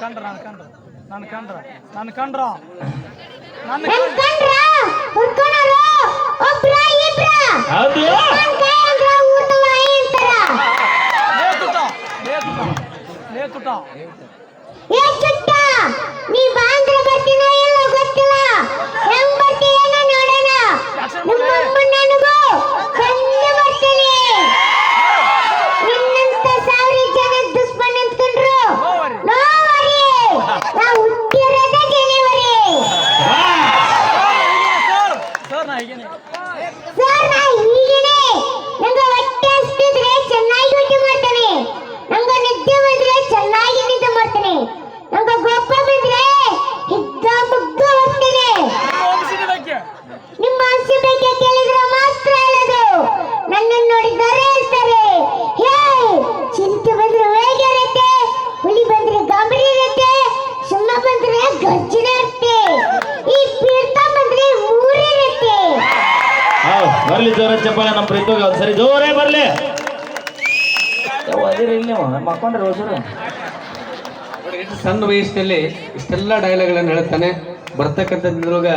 ಕಂಡ್ರ ನಾನು ಕಂಡ್ರ ನಾನು ಕಂಡ್ರ ನಾನು ಕಂಡ್ರ ನನ್ನ ನನ್ ಕಂಡ್ರ ಹುಡ್ಕೊಳೋರು ಒಬ್ರ ಇಬ್ರ ಹೌದು ನನ್ ಕೈಯಂದ್ರ ಊಟವ ಇರ್ತಾರ ಲೇ ತುಟ ಲೇ ತುಟ ಲೇ ತುಟ ಏ ಚುಟ್ಟ ನೀ ಬಾಂದ್ರ போர்வை இங்கனே. ಬರ್ಲಿ ಜೋರ ಚಪ್ಪಾಳೆ ನಮ್ಮ ಪ್ರೀತೋಗ ಒಂದು ಸರಿ ಜೋರೇ ಬರ್ಲಿ. ನೀವು? ಮಕ್ಕೊಂಡ್ರೆ ಸಣ್ಣ ವಯಸ್ಸಿನಲ್ಲಿ ಇಷ್ಟೆಲ್ಲ ಡೈಲಾಗ್ಗಳನ್ನು ಹೇಳ್ತಾನೆ ಬರ್ತಕ್ಕಂಥ ನಿರೋಗ